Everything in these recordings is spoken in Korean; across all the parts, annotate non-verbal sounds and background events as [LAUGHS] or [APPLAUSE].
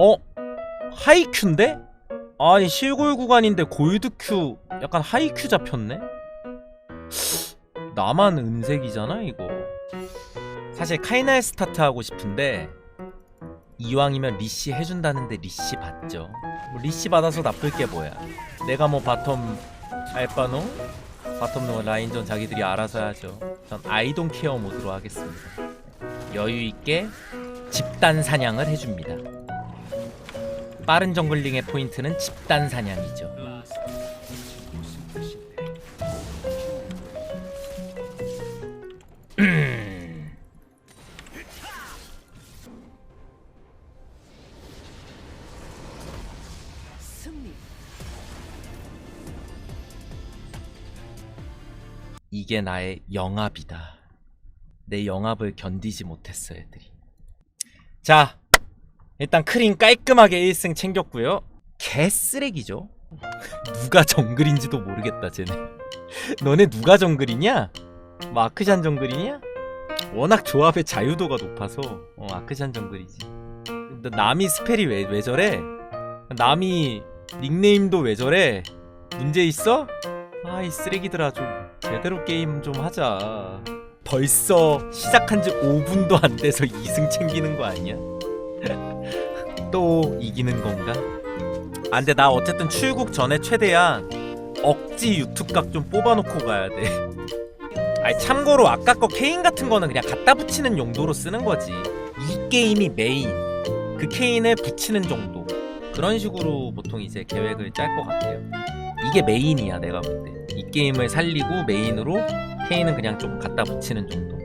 어? 하이큐인데? 아니 실골 구간인데 골드큐 약간 하이큐 잡혔네? 나만 은색이잖아 이거 사실 카이날 스타트 하고 싶은데 이왕이면 리시 해준다는데 리시 받죠 뭐 리시 받아서 나쁠 게 뭐야 내가 뭐 바텀 알바노? 바텀 노 라인전 자기들이 알아서 하죠 전 아이돈 케어 모드로 하겠습니다 여유있게 집단 사냥을 해줍니다 빠른 정글링의 포인트는 집단 사냥이죠. [CLEARS THROAT] 이게 나의 영합이다. 내 영합을 견디지 못했어 애들이. 자, 일단 크린 깔끔하게 1승 챙겼고요. 개쓰레기죠. 누가 정글인지도 모르겠다 쟤네. 너네 누가 정글이냐? 뭐 아크샨 정글이냐? 워낙 조합의 자유도가 높아서 어, 아크샨 정글이지. 근데 남이 스펠이 왜, 왜 저래? 남이 닉네임도 왜 저래? 문제 있어? 아이 쓰레기들아 좀 제대로 게임 좀 하자. 벌써 시작한 지 5분도 안 돼서 2승 챙기는 거 아니야? [LAUGHS] 또 이기는 건가? 아 근데 나 어쨌든 출국 전에 최대한 억지 유튜브각 좀 뽑아놓고 가야 돼. [LAUGHS] 아니 참고로 아까 거 케인 같은 거는 그냥 갖다 붙이는 용도로 쓰는 거지. 이 게임이 메인. 그 케인을 붙이는 정도. 그런 식으로 보통 이제 계획을 짤 것 같아요. 이게 메인이야 내가 볼 때. 이 게임을 살리고 메인으로 케인은 그냥 좀 갖다 붙이는 정도.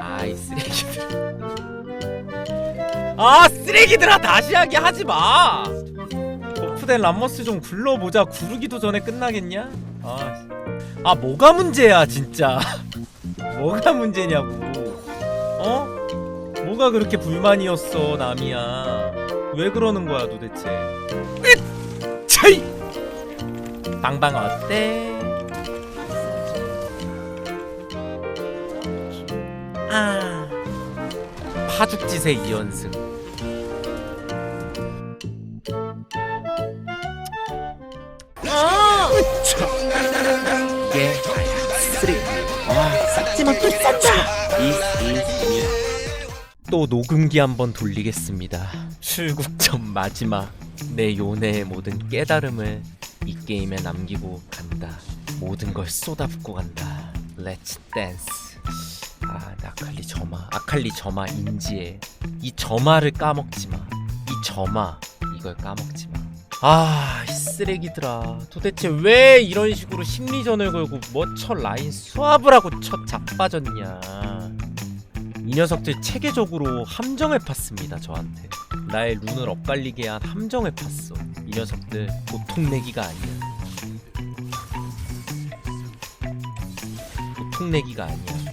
아이 쓰레기들. [LAUGHS] 아 쓰레기들아 다시 하게 하지 마. 버프된 람머스 좀 굴러보자. 구르기도 전에 끝나겠냐? 아, 씨. 아 뭐가 문제야 진짜. [LAUGHS] 뭐가 문제냐고. 어? 뭐가 그렇게 불만이었어 남이야. 왜 그러는 거야 도대체? 으잇! 차이! 방방 어때? 아 파죽지세 2연승 또 녹음기 한번 돌리겠습니다. 출국 전 마지막 내 요네의 모든 깨달음을 이 게임에 남기고 간다. 모든 걸 쏟아붓고 간다. Let's dance. 아, 나 아칼리 점화. 아칼리 점화 인지해. 이 점화를 까먹지 마. 이 점화 이걸 까먹지 마. 아, 이 쓰레기들아. 도대체 왜 이런 식으로 심리전을 걸고 뭐첫 라인 수압을 하고 첫 자빠졌냐. 이 녀석들 체계적으로 함정을 팠습니다 저한테. 나의 룬을 엇갈리게 한 함정을 팠어 이 녀석들 보통 내기가 아니야. 보통 내기가 아니야.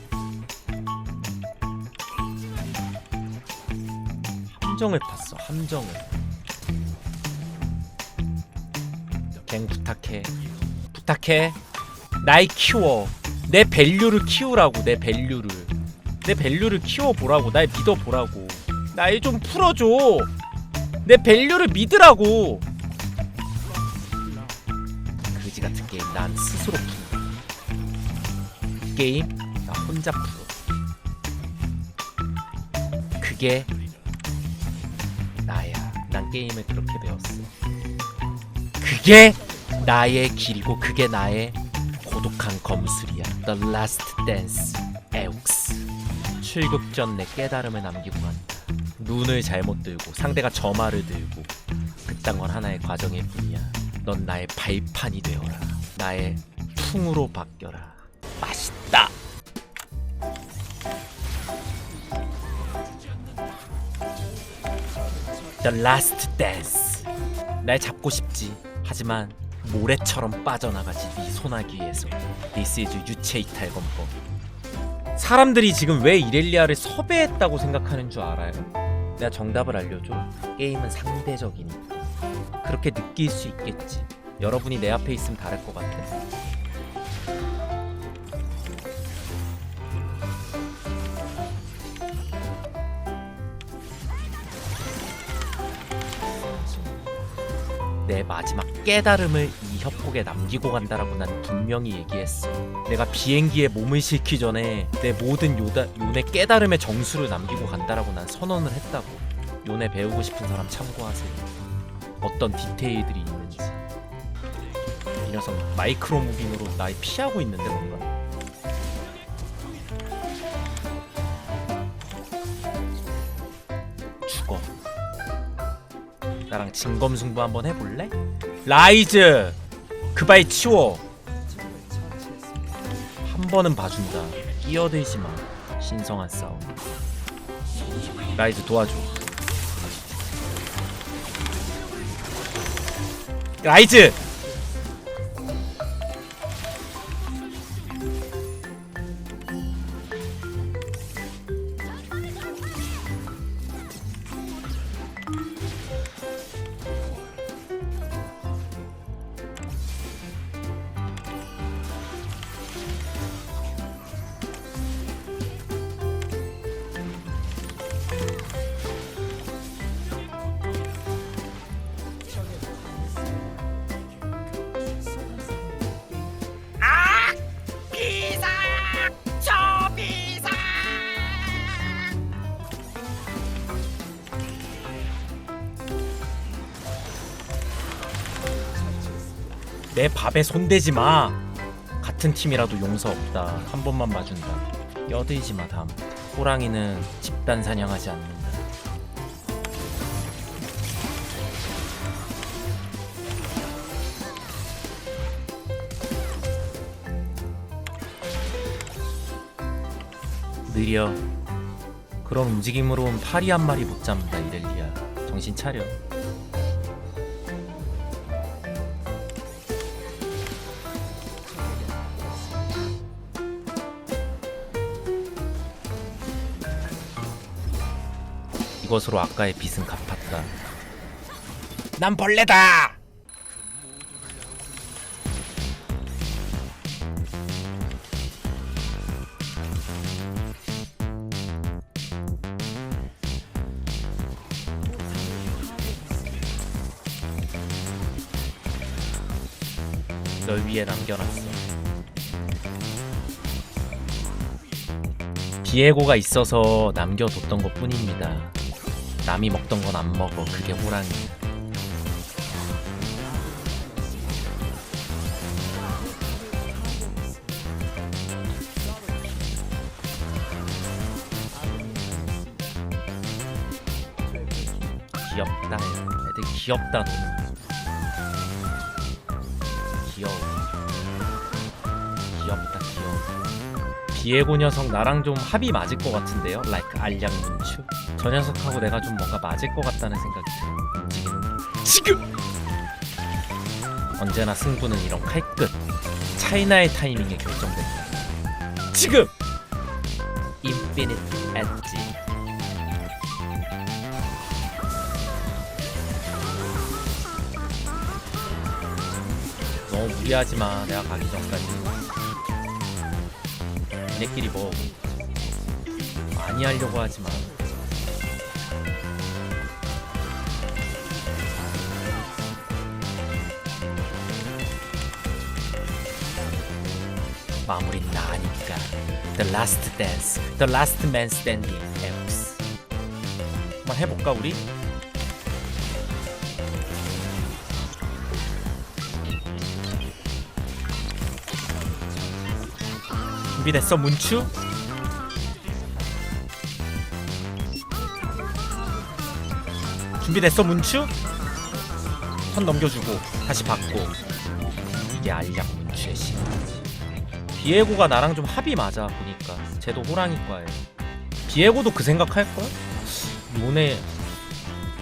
함정을 팠어 함정을. 갱 부탁해. 부탁해. 날 키워. 내 밸류를 키우라고 내 밸류를 내 밸류를 키워보라고 날 믿어보라고. 날 좀 풀어줘. 내 밸류를 믿으라고. 그지 같은 게임 난 스스로 이 게임 나 혼자 풀어. 그게 나야. 난 게임을 그렇게 배웠어. 그게 나의 길이고 그게 나의 고독한 검술이야. The Last Dance 출국 전 내 깨달음을 남기고 간다. 눈을 잘못 들고 상대가 점화를 들고 그딴 건 하나의 과정일 뿐이야. 넌 나의 발판이 되어라. 나의 풍으로 바뀌어라. 맛있다. The Last Dance. 날 잡고 싶지. 하지만 모래처럼 빠져나가지 네 소나기에서. This is 유체 이탈 검법. 사람들이 지금 왜 이렐리아를 섭외했다고 생각하는 줄 알아요? 내가 정답을 알려줘. 게임은 상대적이니까. 그렇게 느낄 수 있겠지. 여러분이 내 앞에 있으면 다를 것 같아. 내 마지막 깨달음을 이 협곡에 남기고 간다라고 난 분명히 얘기했어. 내가 비행기에 몸을 싣기 전에 내 모든 요다, 요네 깨달음의 정수를 남기고 간다라고 난 선언을 했다고. 요네 배우고 싶은 사람 참고하세요. 어떤 디테일들이 있는지. 이 녀석 마이크로 무빙으로 날 피하고 있는데 뭔가? 나랑 진검승부 한번 해볼래? 라이즈! 그 바위 치워! 한 번은 봐준다. 끼어들지 마. 신성한 싸움. 라이즈 도와줘. 라이즈! 내 밥에 손대지 마. 같은 팀이라도 용서 없다. 한 번만 봐준다. 껴들지 마 다음. 호랑이는 집단 사냥하지 않는다. 느려. 그런 움직임으로는 파리 한 마리 못 잡는다 이렐리아. 정신 차려. 이것으로 아까의 빚은 갚았다. 난 벌레다. 널 위해 남겨놨어. 비에고가 있어서 남겨뒀던 것 뿐입니다. 남이 먹던 건 안 먹어. 그게 호랑이야. 귀엽다. 애들 귀엽다. 너무. 귀여워. 귀엽다. 귀여워. 비에고 녀석 나랑 좀 합이 맞을 것 같은데요? like 알량 문추. 저 녀석하고 내가 좀 뭔가 맞을 것 같다는 생각이 들어. 게. 지금 언제나 승부는 이런 칼끝 차이나의 타이밍에 결정된다. 지금 인피니트 엣지 너무 무리하지 마. 내가 가기 전까지. 얘네끼리 뭐 많이 하려고 하지 마. 마무리 나니까. The Last Dance, The Last Man Standing, X. 한번 해볼까 우리? 준비됐어 문추? 준비됐어 문추? 선 넘겨주고 다시 받고 이게 알약 문추의 신 이지 비에고가 나랑 좀 합이 맞아 보니까 쟤도 호랑이과에. 비에고도 그 생각할 걸? 요네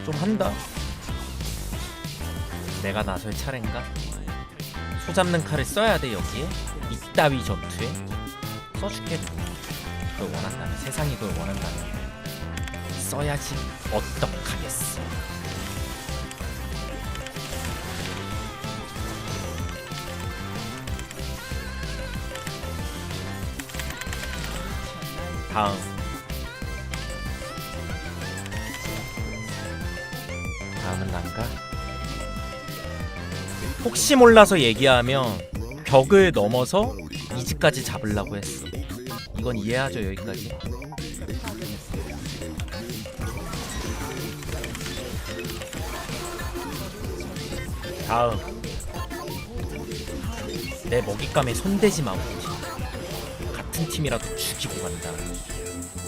좀 한다. 내가 나설 차례인가? 소 잡는 칼을 써야 돼 여기에. 이따위 전투에. 써줄게. 그걸 원한다면 세상이 그걸 원한다면. 써야지. 어떡하겠어 다음 다음은 난가? 혹시 몰라서 얘기하면 벽을 넘어서 이지까지 잡으려고 했어. 이건 이해하죠 여기까지. 다음 내 먹잇감에 손대지 마 우리. 같은 팀이라도 죽이고 간다.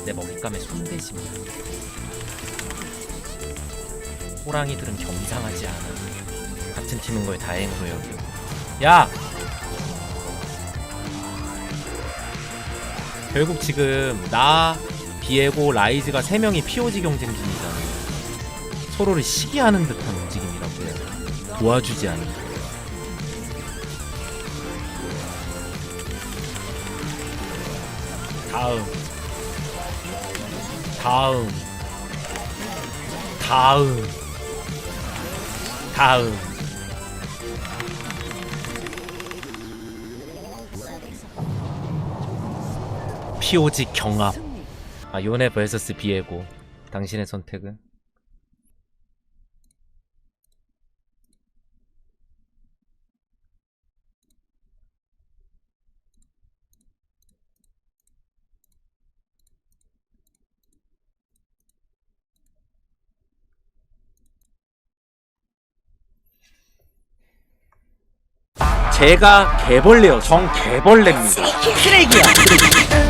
내 먹잇감에 손대지 마. 호랑이들은 겸상하지 않아. 같은 팀인 걸 다행으로 여겨. 야! 결국 지금 나, 비에고, 라이즈가 세 명이 POG 경쟁 중이잖아. 서로를 시기하는 듯한 움직임이라고 해야 도와주지 않는. 다음. 다음. 다음. 다음. POG 경합. 아, 요네 vs 비에고. 당신의 선택은? 제가 개벌레요. 정 개벌레입니다. 쓰레기야 쓰레기